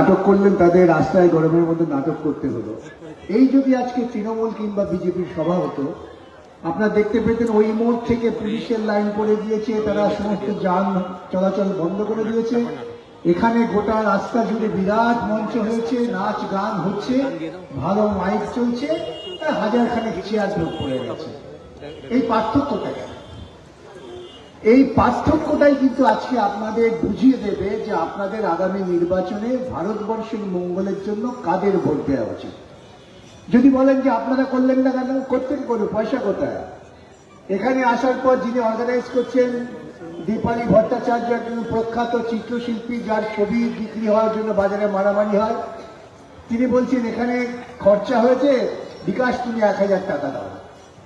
নাটক করলেন, তাদের রাস্তায় গরমের মধ্যে নাটক করতে হলো। এই যদি আজকে তৃণমূল কিংবা বিজেপির সভা হতো, আপনারা দেখতে পেতেন ওই মোড় থেকে পুলিশের লাইন করে দিয়েছে তারা সমস্ত যান চলাচল বন্ধ করে দিয়েছে। এখানে গোটা রাস্তা জুড়ে বিরাট মঞ্চ হয়েছে, নাচ গান হচ্ছে, ভালো মাইক চলছে হাজার খানেক চেয়ার লোক পড়ে গেছে। এই পার্থক্যটা কেন এই পার্থক্যটাই কিন্তু আজকে আপনাদের বুঝিয়ে দেবে যে আপনাদের আগামী নির্বাচনে ভারতবর্ষের মঙ্গলের জন্য কাদের ভোট দেওয়া উচিত। যদি বলেন যে আপনারা করলেন না কেন, করতেন করুন পয়সা কোথায়? এখানে আসার পর যিনি অর্গানাইজ করছেন, দীপালি ভট্টাচার্য একজন প্রখ্যাত চিত্রশিল্পী, যার ছবি বিক্রি হওয়ার জন্য বাজারে মারামারি হয়। তিনি বলছেন, এখানে খরচা হয়েছে, বিকাশ তুমি এক হাজার টাকা দাও।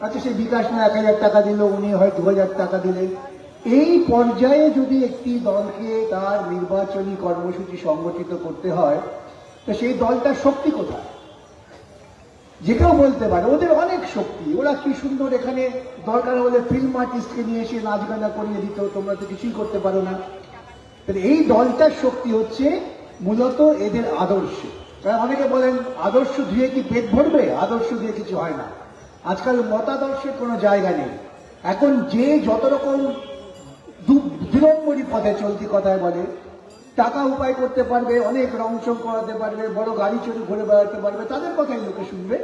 আচ্ছা সেই বিকাশ না এক হাজার টাকা দিল, উনি হয় দু হাজার টাকা দিলেন। এই পর্যায়ে যদি একটি দলকে তার নির্বাচনী কর্মসূচি সংগঠিত করতে হয়, তো সেই দলটার শক্তি কোথায়? যে কেউ বলতে পারে, ওদের অনেক শক্তি। ওরা কি সুন্দর এখানে দরকার হলে ফিল্ম আর্টিস্টকে নিয়ে এসে নাচ গানা করিয়ে দিত, তোমরা তো কিছুই করতে পারো না। তাহলে এই দলটার শক্তি হচ্ছে মূলত এদের আদর্শ। কারণ অনেকে বলেন, আদর্শ ধুয়ে কি পেট ভরবে? আদর্শ দিয়ে কিছু হয় না। আজকাল মতাদর্শের কোনো জায়গা নেই। এখন যে যত রকম নম্বরই পথে চলতি কথায় বলে, টাকা উপায় করতে পারবে, অনেক রংচং করাতে পারবে, বড় গাড়ি চড়ে ঘুরে বেড়াতে পারবে, তাদের কথাই লোকে শুনবে,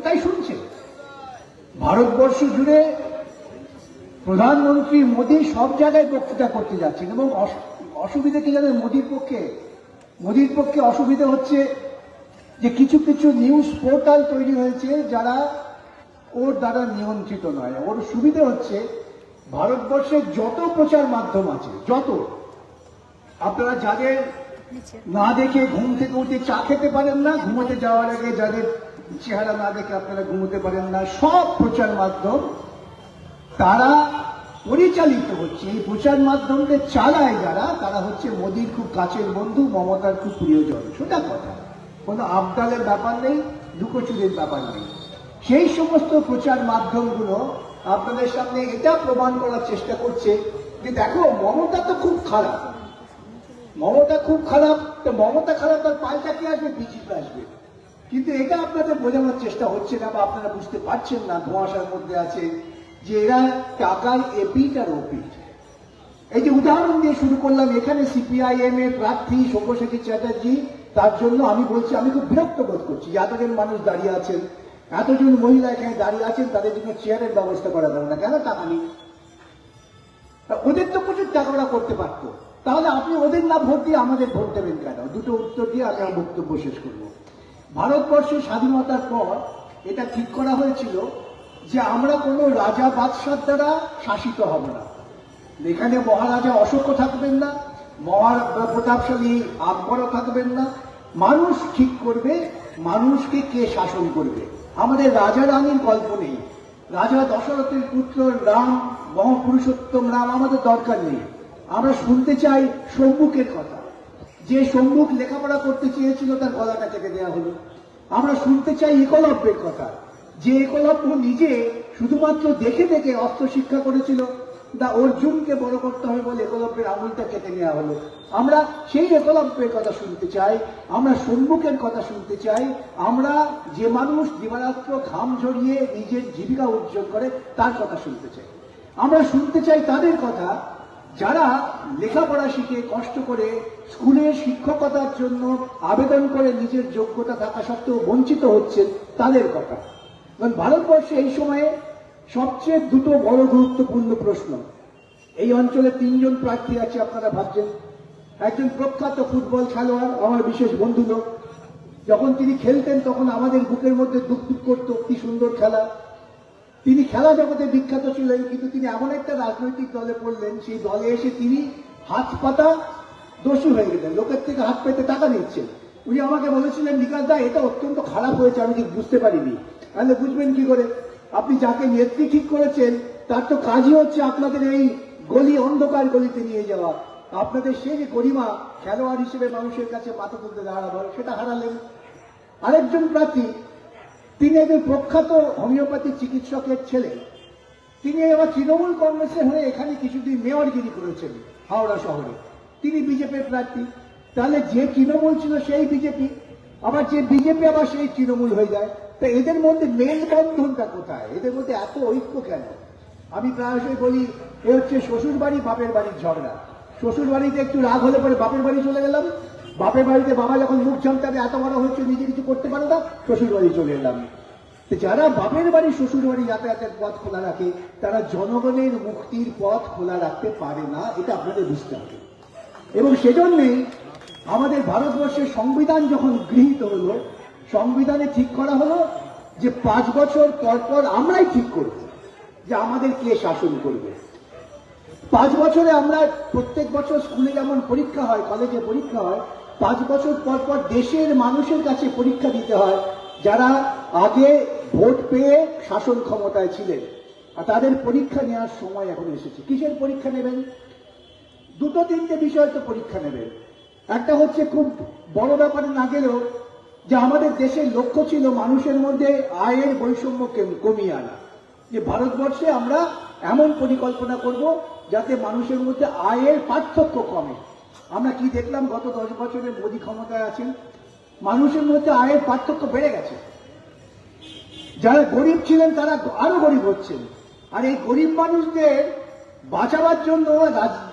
তাই শুনছে। ভারতবর্ষ জুড়ে প্রধানমন্ত্রী মোদী সব জায়গায় বক্তৃতা করতে যাচ্ছেন এবং অস- অসুবিধা কি জানেন মোদীর পক্ষে? মোদীর পক্ষে অসুবিধা হচ্ছে যে কিছু কিছু নিউজ পোর্টাল তৈরি হয়েছে যারা ওর দ্বারা নিয়ন্ত্রিত নয়। ওর সুবিধে হচ্ছে ভারতবর্ষের যত প্রচার মাধ্যম আছে যত আপনারা যাদের না দেখে ঘুম থেকে উঠে চা খেতে পারেন না ঘুমোতে যাওয়ার আগে যাদের চেহারা না দেখে আপনারা ঘুমোতে পারেন না সব প্রচার মাধ্যম তারা পরিচালিত হচ্ছে। এই প্রচার মাধ্যমকে চালায় যারা তারা হচ্ছে মোদীর খুব কাছের বন্ধু মমতার খুব প্রিয়জন। সেটা কথা। কোনো আবদালের ব্যাপার নেই লুকোচুরির ব্যাপার নেই। সেই সমস্ত প্রচার মাধ্যমগুলো আপনাদের সামনে এটা প্রমাণ করার চেষ্টা করছে যে দেখো, মমতা তো খুব খারাপ। মমতা খুব খারাপ, তো মমতা খারাপ তার পাল্টা কি আসবে? বিজেপি আসবে। কিন্তু এটা আপনাদের বোঝানোর চেষ্টা হচ্ছে না বা আপনারা বুঝতে পারছেন না, ধোঁয়াশার মধ্যে আছে যে এরা টাকার এপিট আর ওপিট এই যে উদাহরণ দিয়ে শুরু করলাম, এখানে সিপিআইএম এর প্রার্থী সব্যসাচী চ্যাটার্জি, তার জন্য আমি বলছি, আমি খুব বিরক্ত বোধ করছি। যে এতজন মানুষ দাঁড়িয়ে আছেন এতজন মহিলা এখানে দাঁড়িয়ে আছেন, তাদের জন্য চেয়ারের ব্যবস্থা করা যাবে না। কেন টাকা নেই? ওদের তো প্রচুর টাকা করতে পারতো। তাহলে আপনি ওদের না ভোট দিয়ে আমাদের ভোট দেবেন কেন? দুটো উত্তর দিয়ে আমি আমার বক্তব্য শেষ করব। ভারতবর্ষ স্বাধীনতার পর এটা ঠিক করা হয়েছিল যে আমরা কোনো রাজা বাদশার দ্বারা শাসিত হব না। এখানে মহারাজা অশোক থাকবেন না মহা প্রতাপশালী আকবরও থাকবেন না। মানুষ ঠিক করবে, মানুষকে কে শাসন করবে? আমাদের রাজা রানীর গল্প নেই। রাজা দশরথের পুত্র রাম, মহাপুরুষোত্তম রাম আমাদের দরকার নেই। আমরা শুনতে চাই সম্মুখের কথা। যে সম্মুখ লেখাপড়া করতে চেয়েছিল তার গলাটা থেকে দেওয়া হলো। আমরা শুনতে চাই একলব্যের কথা। যে একলব্য নিজে শুধুমাত্র দেখে দেখে অস্ত্র শিক্ষা করেছিল দা অর্জুনকে বড় করতে হবে বলে একলব্যের আঙুলটা কেটে নেওয়া হলো। আমরা সেই একলব্যের কথা শুনতে চাই, আমরা সম্মুখের কথা শুনতে চাই, আমরা যে মানুষ দিবারাত্র ঘাম ঝরিয়ে নিজের জীবিকা উজ্জ্বল করে তার কথা শুনতে চাই। আমরা শুনতে চাই তাদের কথা, যারা লেখাপড়া শিখে, কষ্ট করে স্কুলে শিক্ষকতার জন্য আবেদন করে নিজের যোগ্যতা থাকা সত্ত্বেও বঞ্চিত হচ্ছেন তাদের কথা। কারণ ভারতবর্ষে এই সময়ে সবচেয়ে দুটো বড় গুরুত্বপূর্ণ প্রশ্ন। এই অঞ্চলে তিনজন প্রার্থী আছে, আপনারা ভাবছেন। একজন প্রখ্যাত ফুটবল খেলোয়াড়, আমার বিশেষ বন্ধু লোক। যখন তিনি খেলতেন, তখন আমাদের বুকের মধ্যে দুঃখ দুঃখ করতো, কি সুন্দর খেলা। তিনি খেলা জগতে বিখ্যাত ছিলেন, কিন্তু তিনি এমন একটা রাজনৈতিক দলে পড়লেন, সেই দলে এসে তিনি হাত পাতা দোষী হয়ে গেলেন, লোকের থেকে হাত পেতে টাকা নিচ্ছেন। উনি আমাকে বলেছিলেন বিকাশ দা, এটা অত্যন্ত খারাপ হয়েছে, আমি ঠিক বুঝতে পারিনি। তাহলে বুঝবেন কি করে? আপনি যাকে নেত্রী ঠিক করেছেন, তার তো কাজই হচ্ছে আপনাদের এই গলি অন্ধকার গলিতে নিয়ে যাওয়া। আপনাদের সে যে গরিমা খেলোয়াড় হিসেবে মানুষের কাছে মাথা তুলতে দাঁড়াবো সেটা হারালেন। আরেকজন প্রার্থী, তিনি একজন প্রখ্যাত হোমিওপ্যাথি চিকিৎসকের ছেলে। তিনি আবার তৃণমূল কংগ্রেসের হয়ে এখানে কিছুদিন মেয়রগিরি করেছেন হাওড়া শহরে। তিনি বিজেপির প্রার্থী। তাহলে যে তৃণমূল ছিল সেই বিজেপি। আবার যে বিজেপি আবার সেই তৃণমূল হয়ে যায়। তো এদের মধ্যে মেলবন্ধনটা কোথায়? এদের মধ্যে এত ঐক্য কেন? আমি প্রায়শই বলি, এ হচ্ছে শ্বশুর বাড়ি, বাপের বাড়ির ঝগড়া। শ্বশুর বাড়িতে একটু রাগ হলে পরে বাপের বাড়ি চলে গেলাম। বাপের বাড়িতে বাবা যখন মুখ ঝামটাবে এত বড় হচ্ছে নিজে কিছু করতে পারে না, শ্বশুর বাড়ি চলে এলাম। যারা বাপের বাড়ি, শ্বশুর বাড়ি যাতায়াতের পথ খোলা রাখে, তারা জনগণের মুক্তির পথ খোলা রাখতে পারে না, এটা আপনাদের বুঝতে হবে। এবং সেজন্যই আমাদের ভারতবর্ষের সংবিধান যখন গৃহীত হলো সংবিধানে ঠিক করা হলো যে পাঁচ বছর পর পর আমরাই ঠিক করব, যে আমাদের কে শাসন করবে। পাঁচ বছরে আমরা প্রত্যেক বছর স্কুলে যেমন পরীক্ষা হয়, কলেজে পরীক্ষা হয়, পাঁচ বছর পর পর দেশের মানুষের কাছে পরীক্ষা দিতে হয়, যারা আগে ভোট পেয়ে শাসন ক্ষমতায় ছিলেন, আর তাদের পরীক্ষা নেওয়ার সময় এখন এসেছে। কিসের পরীক্ষা নেবেন? দুটো তিনটে বিষয় তো পরীক্ষা নেবেন। একটা হচ্ছে খুব বড় ব্যাপারে না গেলেও যে আমাদের দেশের লক্ষ্য ছিল মানুষের মধ্যে আয়ের বৈষম্য কমিয়ে আনা। যে ভারতবর্ষে আমরা এমন পরিকল্পনা করব যাতে মানুষের মধ্যে আয়ের পার্থক্য কমে। আমরা কি দেখলাম গত দশ বছরে মোদী ক্ষমতায় আছেন? মানুষের মধ্যে আয়ের পার্থক্য বেড়ে গেছে। যারা গরিব ছিলেন তারা আরও গরিব হচ্ছেন। আর এই গরিব মানুষদের বাঁচাবার জন্য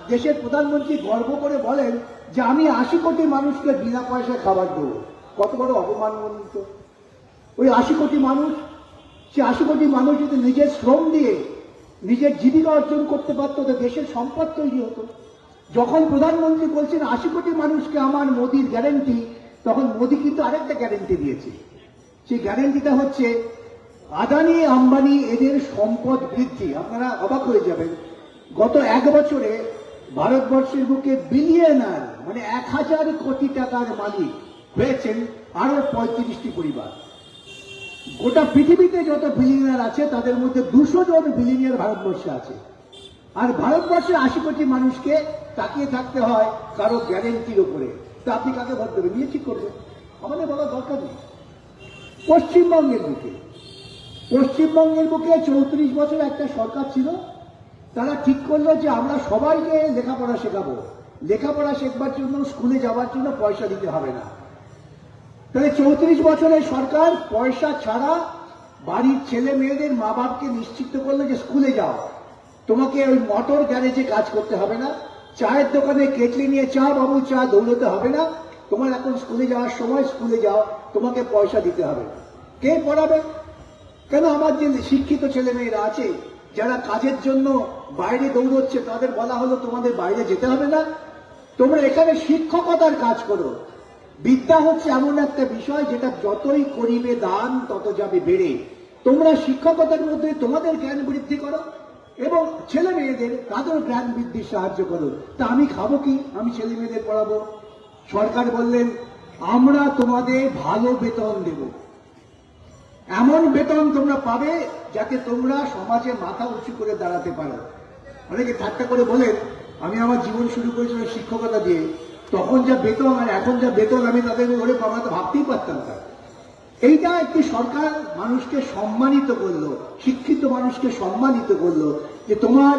দেশের প্রধানমন্ত্রী গর্ব করে বলেন যে, আমি আশি কোটি মানুষকে বিনা পয়সায় খাবার দেবো। কত বড় অপমান অপমানমণ্ডিত ওই আশি কোটি মানুষ, সে আশি কোটি মানুষ যদি নিজের শ্রম দিয়ে নিজের জীবিকা অর্জন করতে পারতো, তো দেশের সম্পদ তৈরি হতো। যখন প্রধানমন্ত্রী বলছেন আশি কোটি মানুষকে আমার মোদির গ্যারেন্টি তখন মোদি কিন্তু আরেকটা গ্যারেন্টি দিয়েছে। সেই গ্যারেন্টিটা হচ্ছে, আদানি আম্বানি এদের সম্পদ বৃদ্ধি। আপনারা অবাক হয়ে যাবেন। গত এক বছরে ভারতবর্ষের বুকে বিলিয়নার মানে এক হাজার কোটি টাকার মালিক হয়েছেন আরও পঁয়ত্রিশটি পরিবার। গোটা পৃথিবীতে যত বিলিয়নার আছে, তাদের মধ্যে দুশো জন বিলিনিয়ার ভারতবর্ষে আছে। আর ভারতবর্ষের আশি কোটি মানুষকে তাকিয়ে থাকতে হয় কারও গ্যারেন্টির উপরে। তা আপনি কাকে ভোট দেবেন? নিয়ে ঠিক করবেন। আমাদের বলা দরকার নেই। পশ্চিমবঙ্গের বুকে। পশ্চিমবঙ্গের বুকে চৌত্রিশ বছর একটা সরকার ছিল। তারা ঠিক করল যে আমরা সবাইকে লেখাপড়া শেখাবো। লেখাপড়া শেখবার জন্য, স্কুলে যাওয়ার জন্য পয়সা দিতে হবে না। তাহলে চৌত্রিশ বছরের সরকার পয়সা ছাড়া বাড়ির ছেলে মেয়েদের মা বাপকে নিশ্চিত করল যে স্কুলে যাও। তোমাকে ওই মোটর গ্যারেজে কাজ করতে হবে না। চায়ের দোকানে কেটলি নিয়ে চা বাবু, চা দৌড়তে হবে না। তোমার এখন স্কুলে যাওয়ার সময় স্কুলে যাও, তোমাকে পয়সা দিতে হবে। কে পড়াবে? কেন আমার যে শিক্ষিত ছেলে মেয়েরা আছে, যারা কাজের জন্য বাইরে দৌড়চ্ছে, তাদের বলা হলো তোমাদের বাইরে যেতে হবে না। তোমরা এখানে শিক্ষকতার কাজ করো। বিদ্যা হচ্ছে এমন একটা বিষয় যেটা যতই করিবে দান, তত যাবে বেড়ে। তোমরা শিক্ষকতার মধ্যে তোমাদের জ্ঞান বৃদ্ধি করো এবং ছেলে মেয়েদের তাদের জ্ঞান বৃদ্ধির সাহায্য করো। তা আমি খাব কি? আমি ছেলে মেয়েদের পড়াবো। সরকার বললেন, আমরা তোমাদের ভালো বেতন দেবো। এমন বেতন তোমরা পাবে যাতে তোমরা সমাজে মাথা উঁচু করে দাঁড়াতে পারো। অনেকে ঠাট্টা করে বলেন, আমি আমার জীবন শুরু করেছিলাম শিক্ষকতা দিয়ে। তখন যা বেতন আর এখন যা বেতন, আমি তাদের ওরে আমরা ভাবতেই পারতাম না। এইটা একটি সরকার মানুষকে সম্মানিত করল, শিক্ষিত মানুষকে সম্মানিত করল যে তোমার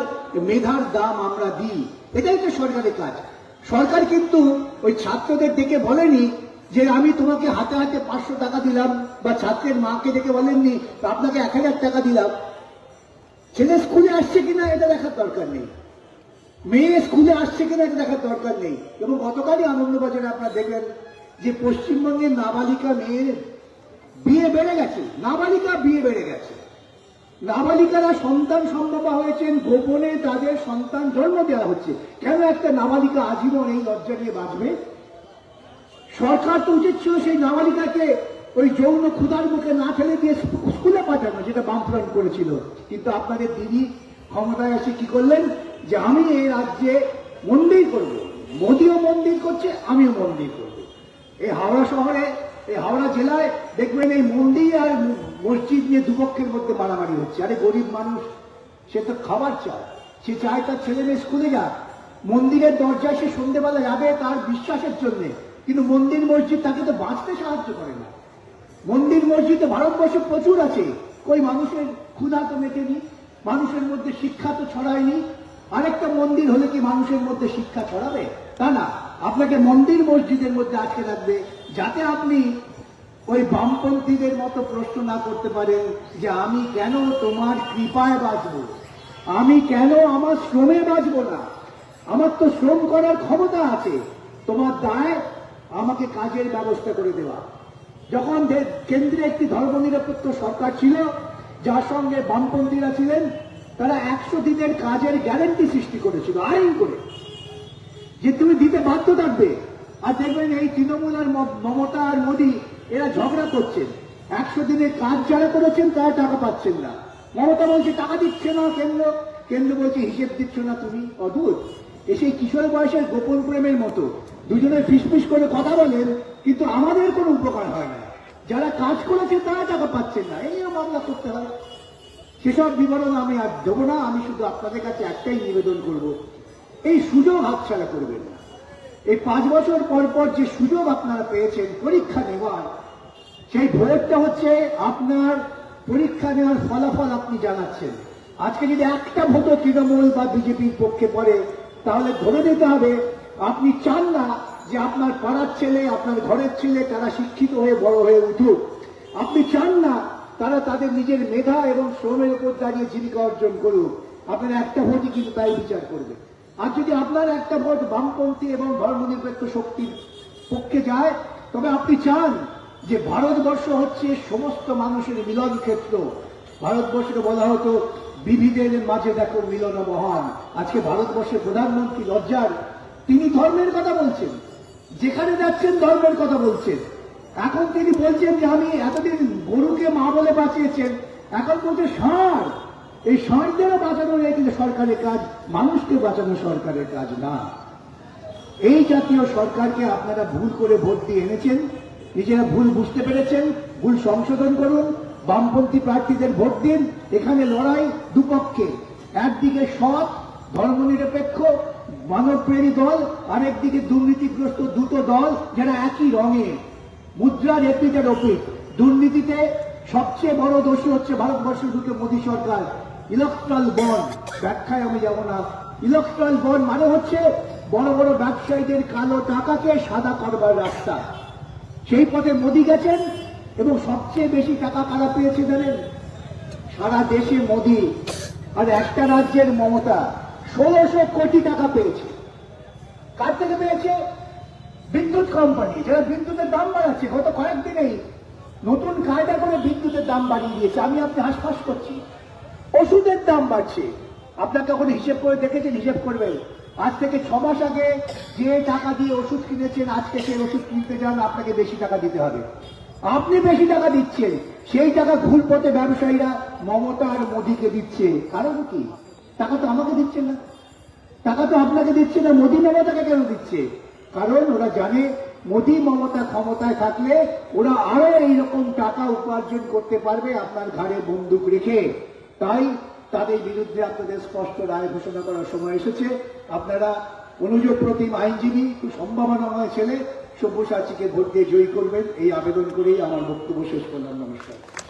মেধার দাম আমরা দিই। এটাই তো সরকারের কাজ। সরকার কিন্তু ওই ছাত্রদের ডেকে বলেনি যে আমি তোমাকে হাতে হাতে পাঁচশো টাকা দিলাম, বা ছাত্রের মাকে ডেকে বলেননি, আপনাকে এক হাজার টাকা দিলাম। ছেলে স্কুলে আসছে কিনা এটা দেখার দরকার নেই। মেয়ে স্কুলে আসছে কিনা এটা দেখার দরকার নেই। এবং গতকালই আনন্দবাজারে আপনারা দেখবেন যে পশ্চিমবঙ্গের নাবালিকা মেয়ের বিয়ে বেড়ে গেছে। নাবালিকা বিয়ে বেড়ে গেছে। নাবালিকারা সন্তান সম্ভবা হয়েছেন, গোপনে তাদের সন্তান জন্ম দেওয়া হচ্ছে। কেন একটা নাবালিকা আজীবন এই লজ্জা নিয়ে বাঁচবে? সরকার তো উচিত ছিল সেই নাবালিকাকে ওই যৌন ক্ষুধার মুখে না ফেলে দিয়ে স্কুলে পাঠানো, যেটা বামফ্রন্ট করেছিল। কিন্তু আপনাদের দিদি ক্ষমতায় এসে কি করলেন? যে আমি এই রাজ্যে মন্দির করব। মোদিও মন্দির করছে, আমিও মন্দির করব। এই হাওড়া শহরে, এই হাওড়া জেলায় দেখবেন এই মন্দির আর মসজিদ নিয়ে দুপক্ষের মধ্যে মারামারি হচ্ছে। আরে গরিব মানুষ, সে তো খাবার চায়। সে চায় তার ছেলে মেয়ে স্কুলে যাক। মন্দিরের দরজায় সে সন্ধেবেলা যাবে তার বিশ্বাসের জন্যে। কিন্তু মন্দির মসজিদ তাকে তো বাঁচতে সাহায্য করে না। মন্দির মসজিদে ভারতবর্ষে প্রচুর আছে। কই মানুষের ক্ষুধা তো মেটেনি, মানুষের মধ্যে শিক্ষা তো ছড়ায়নি আরেকটা মন্দির হলে কি মানুষের মধ্যে শিক্ষা ছড়াবে? তা না। আপনাকে মন্দির মসজিদের মধ্যে আটকে রাখবে, যাতে আপনি ওই বামপন্থীদের মতো প্রশ্ন না করতে পারেন যে, আমি কেন তোমার কৃপায় বাঁচব? আমি কেন আমার শ্রমে বাঁচব না? আমার তো শ্রম করার ক্ষমতা আছে। তোমার দায় আমাকে কাজের ব্যবস্থা করে দেওয়া। যখন কেন্দ্রে একটি ধর্মনিরপেক্ষ সরকার ছিল, যার সঙ্গে বামপন্থীরা ছিলেন তারা একশো দিনের কাজের গ্যারেন্টি সৃষ্টি করেছিল, আইন করে। যে তুমি দিতে বাধ্য থাকবে। আর দেখবেন এই তৃণমূল আর মমতা আর মোদী, এরা ঝগড়া করছেন। একশো দিনের কাজ যারা করেছেন, তারা টাকা পাচ্ছেন না। মমতা বলছে, টাকা দিচ্ছে না কেন্দ্র। কেন্দ্র বলছে, হিসেব দিচ্ছ না তুমি, অদ্ভুত। এ সেই কিশোর বয়সের গোপন প্রেমের মতো দুজনে ফিসফিস করে কথা বলেন, কিন্তু আমাদের কোনো উপকার হয় না। যারা কাজ করেছে, তারা টাকা পাচ্ছেন না। এই নিয়ে মামলা করতে হয়। সেসব বিবরণ আমি আর দেবো না, আমি শুধু আপনাদের কাছে একটাই নিবেদন করব। এই সুযোগ হাতছাড়া করবেন না। এই পাঁচ বছর পর পর যে সুযোগ আপনারা পেয়েছেন পরীক্ষা নেওয়ার, সেই ভোটটা হচ্ছে আপনার পরীক্ষা নেওয়ার ফলাফল আপনি জানাচ্ছেন। আজকে যদি একটা ভোটও তৃণমূল বা বিজেপির পক্ষে পড়ে, তাহলে ধরে নিতে হবে আপনি চান না যে আপনার পাড়ার ছেলে, আপনার ঘরের ছেলে তারা শিক্ষিত হয়ে বড় হয়ে উঠুক। আপনি চান না তারা তাদের নিজের মেধা এবং শ্রমের উপর দাঁড়িয়ে জীবিকা অর্জন করুক। আপনারা একটা ভোটই কিন্তু তাই বিচার করবে আর যদি আপনার একটা ভোট বামপন্থী এবং ধর্মনিরপেক্ষ শক্তির পক্ষে যায়, তবে আপনি চান যে ভারতবর্ষ হচ্ছে সমস্ত মানুষের মিলন ক্ষেত্র। ভারতবর্ষকে বলা হতো বিবিধের মাঝে দেখো মিলন মহান। আজকে ভারতবর্ষের প্রধানমন্ত্রী লজ্জার, তিনি ধর্মের কথা বলছেন। যেখানে যাচ্ছেন ধর্মের কথা বলছেন। এখন তিনি বলছেন যে আমি এতদিন গরুকে মা বলে বাঁচিয়েছেন, এখন বলছে ষাঁড়। এই ষাঁড়দেরও বাঁচানো নেই, কিন্তু সরকারের কাজ, মানুষকে বাঁচানো সরকারের কাজ না। এই জাতীয় সরকারকে আপনারা ভুল করে ভোট দিয়ে এনেছেন, নিজেরা ভুল বুঝতে পেরেছেন, ভুল সংশোধন করুন, বামপন্থী প্রার্থীদের ভোট দিন, এখানে লড়াই দুপক্ষে। একদিকে সৎ, ধর্মনিরপেক্ষ, মানবপ্রেমী দল, আরেকদিকে দুর্নীতিগ্রস্ত দুটো দল, যারা একই রঙে মুদ্রার এপিটের ওপিট দুর্নীতিতে সবচেয়ে বড় দোষী হচ্ছে ভারতবর্ষের দুটো মোদী সরকার ইলেকট্রাল বন্ড ব্যাখ্যায় আমি যাব না। ইলেকট্রাল বন্ড মানে হচ্ছে বড় বড় ব্যবসায়ীদের কালো টাকাকে সাদা করবার রাস্তা। সেই পথে মোদি গেছেন এবং সবচেয়ে বেশি টাকা কারা পেয়েছে জানেন? সারা দেশে মোদি। আর একটা রাজ্যের মমতা। ষোলোশো কোটি টাকা পেয়েছে। কার থেকে পেয়েছে? বিদ্যুৎ কোম্পানি যারা বিদ্যুতের দাম বাড়াচ্ছে, গত কয়েকদিনেই নতুন কায়দা করে বিদ্যুতের দাম বাড়িয়ে দিয়েছে। আমি আপনি হাসফাস করছি। ওষুধের দাম বাড়ছে। আপনাকে এখন হিসেব করে দেখেছেন, হিসেব করবেন। আজ থেকে ছ মাস আগে যে টাকা দিয়ে ওষুধ কিনেছেন, আজকে সেই ওষুধ কিনতে যান, আপনাকে বেশি টাকা দিতে হবে। আপনি বেশি টাকা দিচ্ছেন। সেই টাকা ভুল পথে ব্যবসায়ীরা মমতা আর মোদিকে দিচ্ছে। কারণ কি? টাকা তো আমাকে দিচ্ছেন না। টাকা তো আপনাকে দিচ্ছে না, মোদী মমতাকে কেন দিচ্ছে? কারণ ওরা জানে মোদী মমতা ক্ষমতায় থাকলে ওরা আরও এইরকম টাকা উপার্জন করতে পারবে আপনার ঘাড়ে বন্দুক রেখে। তাই তাদের বিরুদ্ধে আপনাদের স্পষ্ট রায় ঘোষণা করার সময় এসেছে। আপনারা অনুযোগ প্রতিম আইনজীবী খুব সম্ভাবনাময় ছেলে, সব্যসাচীকে ভোট দিয়ে জয়ী করবেন। এই আবেদন করেই আমার বক্তব্য শেষ করলাম। নমস্কার।